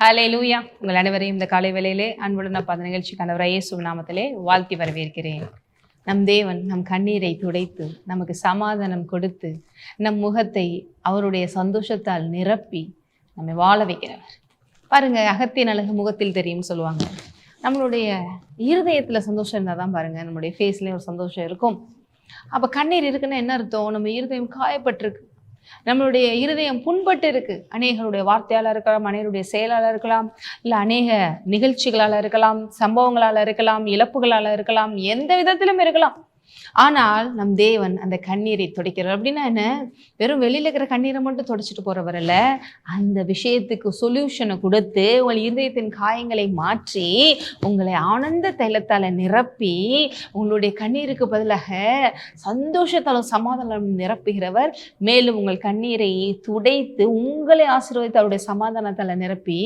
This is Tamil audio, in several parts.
ஹாலே லூயா உங்கள் அனைவரையும் இந்த காலை வேலையிலே அன்புடன் அப்பா அந்த நிகழ்ச்சிக்கான இயேசு நாமத்திலே வாழ்த்தி வரவேற்கிறேன். நம் தேவன் நம் கண்ணீரை துடைத்து நமக்கு சமாதானம் கொடுத்து நம் முகத்தை அவருடைய சந்தோஷத்தால் நிரப்பி நம்மை வாழ வைக்கிறவர். பாருங்க அகத்தின் அழகு முகத்தில் தெரியும்னு சொல்லுவாங்க. நம்மளுடைய இருதயத்தில் சந்தோஷம் இருந்தால் தான் பாருங்க நம்மளுடைய ஃபேஸ்லேயும் ஒரு சந்தோஷம் இருக்கும். அப்போ கண்ணீர் இருக்குன்னா என்ன அர்த்தம்? நம்ம இருதயம் காயப்பட்டிருக்கு. நம்மளுடைய இருதயம் புண்பட்டு இருக்கு. அநேகருடைய வார்த்தையால இருக்கலாம் அநேகருடைய செயலால இருக்கலாம் இல்லை அநேக நிகழ்ச்சிகளால இருக்கலாம் சம்பவங்களால இருக்கலாம் இழப்புகளால இருக்கலாம் எந்த விதத்திலும் இருக்கலாம். ஆனால் நம் தேவன் அந்த கண்ணீரை துடைக்கிறார். அப்படின்னா என்ன? வெறும் வெளியில இருக்கிற கண்ணீரை மட்டும் துடைச்சிட்டு போகிறவர் அல்ல. அந்த விஷயத்துக்கு சொல்யூஷனை கொடுத்து உங்கள் இருதயத்தின் காயங்களை மாற்றி உங்களை ஆனந்த தைலத்தால நிரப்பி உங்களுடைய கண்ணீருக்கு பதிலாக சந்தோஷத்தாலும் சமாதானம் நிரப்புகிறவர் மேலும் உங்கள் கண்ணீரை துடைத்து உங்களை ஆசீர்வதித்து அவருடைய சமாதானத்தால நிரப்பி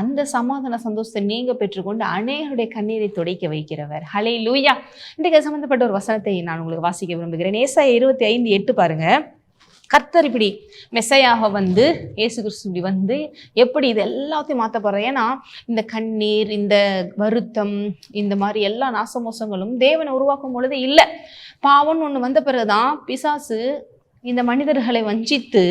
அந்த சமாதான சந்தோஷத்தை நீங்கள் பெற்றுக்கொண்டு அநேகருடைய கண்ணீரை துடைக்க வைக்கிறவர். ஹலே லூயா இன்றைக்கு சம்மந்தப்பட்ட ஒரு வசனத்தை நான் உங்களுக்கு வாசிக்க விரும்புகிறேன். ஏசாயா இருபத்தி ஐந்து எட்டு பாருங்க. கர்த்தர் இப்படி மெஸ்ஸையாக வந்து இயேசு கிறிஸ்து இப்படி வந்து எப்படி இது எல்லாத்தையும் மாற்ற போகிறார் ஏன்னா இந்த கண்ணீர் இந்த வருத்தம் இந்த மாதிரி எல்லா நாசமோசங்களும் தேவனை உருவாக்கும் பொழுது இல்லை. பாவம்னு ஒன்று வந்த பிறகுதான் பிசாசு இந்த மனிதர்களை வஞ்சித்து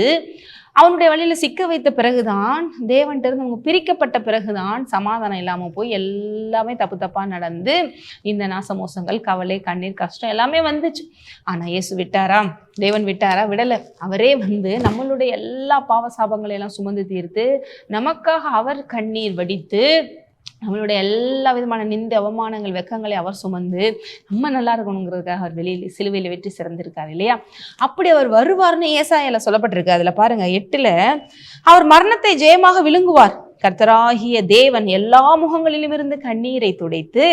அவனுடைய வழியில் சிக்க வைத்த பிறகுதான் தேவன்கிட்ட இருந்து அவங்க பிரிக்கப்பட்ட பிறகுதான் சமாதானம் இல்லாமல் போய் எல்லாமே தப்பு தப்பாக நடந்து இந்த நாசமோசங்கள் கவலை கண்ணீர் கஷ்டம் எல்லாமே வந்துச்சு. ஆனால் இயேசு விட்டாரா? தேவன் விட்டாரா? விடலை. அவரே வந்து நம்மளுடைய எல்லா பாவ சாபங்களை எல்லாம் சுமந்து தீர்த்து நமக்காக அவர் கண்ணீர் வடித்து நம்மளுடைய எல்லா விதமான நிந்த அவமானங்கள் வெக்கங்களை அவர் சுமந்து நம்ம நல்லா இருக்கணுங்கிறதுக்காக அவர் வெளியில் சிலுவையில் வெற்றி சிறந்திருக்காரு இல்லையா? அப்படி அவர் வருவார்னு ஏசாயால சொல்லப்பட்டிருக்கு. அதில் பாருங்க எட்டுல அவர் மரணத்தை ஜெயமாக விழுங்குவார். கர்த்தராகிய தேவன் எல்லா முகங்களிலும் இருந்து கண்ணீரை துடைத்து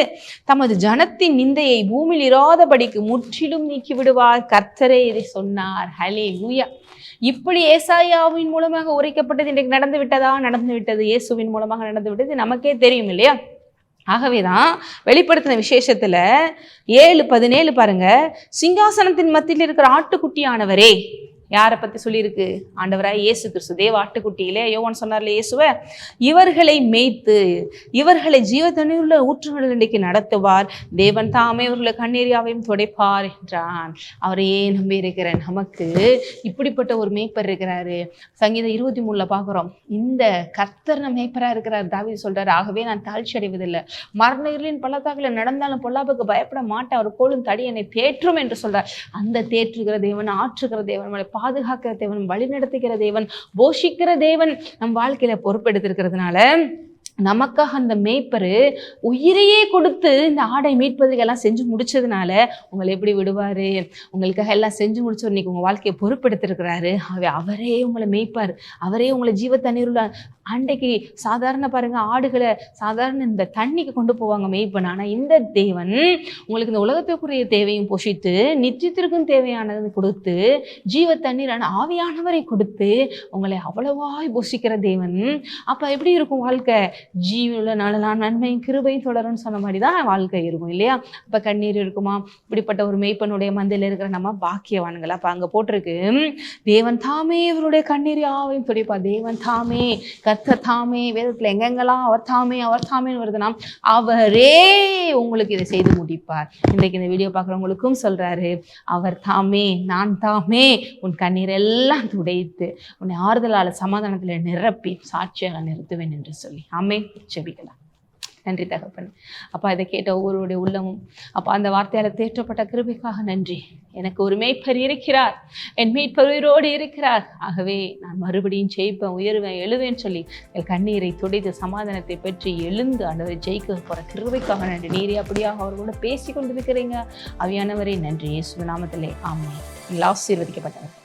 தமது ஜனத்தின் நிந்தையை பூமியில் இராதபடிக்கு முற்றிலும் நீக்கி விடுவார். கர்த்தரே இதை சொன்னார். ஹலே லூயா இப்படி ஏசாயாவின் மூலமாக உரைக்கப்பட்டது இன்றைக்கு நடந்து விட்டதா? நடந்து விட்டது. இயேசுவின் மூலமாக நடந்து விட்டது. நமக்கே தெரியும் இல்லையா? ஆகவேதான் வெளிப்படுத்தின விசேஷத்துல ஏழு பதினேழு பாருங்க. சிங்காசனத்தின் மத்தியில் இருக்கிற ஆட்டுக்குட்டியானவரே யாரை பத்தி சொல்லியிருக்கு? ஆண்டவராய் இயேசு கிறிஸ்து. தேவ ஆட்டுக்குட்டியிலே யோவான் சொன்னார்ல இயேசுவ இவர்களை மேய்த்து இவர்களை ஜீவ தண்ணீருள்ள ஊற்றுகளில் இன்றைக்கு நடத்துவார். தேவன் தாமே இவர்களை கண்ணீரியாவையும் துடைப்பார் என்றான். அவரையே நம்பி இருக்கிறேன் நமக்கு இப்படிப்பட்ட ஒரு மேய்ப்பர் இருக்கிறாரு. சங்கீதம் இருபத்தி மூணுல பார்க்குறோம். இந்த கர்த்தர் நம்ம இருக்கிறார். தாவி சொல்றாரு ஆகவே நான் தாழ்ச்சி அடைவதில்லை. மரண இருளின் பள்ளத்தாக்கில் நடந்தாலும் பொல்லாப்புக்கு பயப்பட மாட்டேன். அவர் கோலும் தடி என்னை தேற்றும் என்று சொல்றார். அந்த தேற்றுகிற தேவன் ஆற்றுகிற தேவன் பாதுகாக்கிற தேவன் வழிநடத்துகிற தேவன் போஷிக்கிற தேவன் நம் வாழ்க்கையில பொறுப்பெடுத்திருக்கிறதுனால நமக்காக அந்த மேய்ப்பர் உயிரையே கொடுத்து இந்த ஆடை மீட்பதுக்கு எல்லாம் செஞ்சு முடிச்சதுனால உங்களை எப்படி விடுவார்? உங்களுக்காக எல்லாம் செஞ்சு முடிச்சு இன்னைக்கு உங்கள் வாழ்க்கையை பொறுப்பெடுத்திருக்கிறாரு அவை அவரே உங்களை மேய்ப்பார். அவரே உங்களை ஜீவ தண்ணீருள்ள அண்டைக்கு சாதாரண பாருங்க ஆடுகளை சாதாரண இந்த தண்ணிக்கு கொண்டு போவாங்க மேய்ப்பன். ஆனால் இந்த தேவன் உங்களுக்கு இந்த உலகத்துக்குரிய தேவையும் போஷித்து நித்தியத்திற்கும் தேவையானது கொடுத்து ஜீவ தண்ணீரான ஆவியானவரை கொடுத்து உங்களை அவ்வளவாய் போஷிக்கிற தேவன். அப்போ எப்படி இருக்கும் வாழ்க்கை? ஜீவனுள்ள நாளெல்லாம் நன்மையும் கிருபையும் தொடரும்னு சொன்ன மாதிரி தான் வாழ்க்கை இருக்கும் இல்லையா? இப்போ கண்ணீர் இருக்குமா? இப்படிப்பட்ட ஒரு மேய்ப்பனுடைய மந்தையில் இருக்கிற நம்ம பாக்கியவானுங்களா அப்போ அங்கே போட்டிருக்கு தேவன் தாமே இவருடைய கண்ணீர் யாவையும் துடைப்பா? தேவன் தாமே கத்த தாமே வேதத்தில் எங்கெங்கெல்லாம் அவர் தாமே அவர் தாமேன்னு வருதுன்னா அவரே உங்களுக்கு இதை செய்து முடிப்பார். இன்றைக்கு இந்த வீடியோ பார்க்குறவங்களுக்கும் சொல்கிறாரு அவர் தாமே நான் தாமே உன் கண்ணீர் எல்லாம் துடைத்து உன்னை ஆறுதலால் சமாதானத்தில் நிரப்பி சாட்சியாக நிறுத்துவேன் என்று சொல்லி. நாமே செபிக்கலாம். நன்றி தகப்பன். அப்பா இதை கேட்ட ஒவ்வொருடைய உள்ளமும் அப்பா அந்த வார்த்தையால் தேற்றப்பட்ட கிருபைக்காக நன்றி. எனக்கு ஒரு மேய்ப்பர் இருக்கிறார். என் மேய்ப்பர் உயிரோடு இருக்கிறார். ஆகவே நான் மறுபடியும் ஜெயிப்பேன் உயருவேன் எழுவேன் சொல்லி என் கண்ணீரை துடைத்து சமாதானத்தை பெற்று எழுந்து ஆண்டவரை ஜெயிக்க போகிற கிருபைக்காக நன்றி. நீரே அப்படியாக அவர்களோட பேசி கொண்டிருக்கிறீங்க அவையானவரே நன்றி. இயேசு நாமத்திலே ஆமாம் ஆசீர்வதிக்கப்பட்டவர்.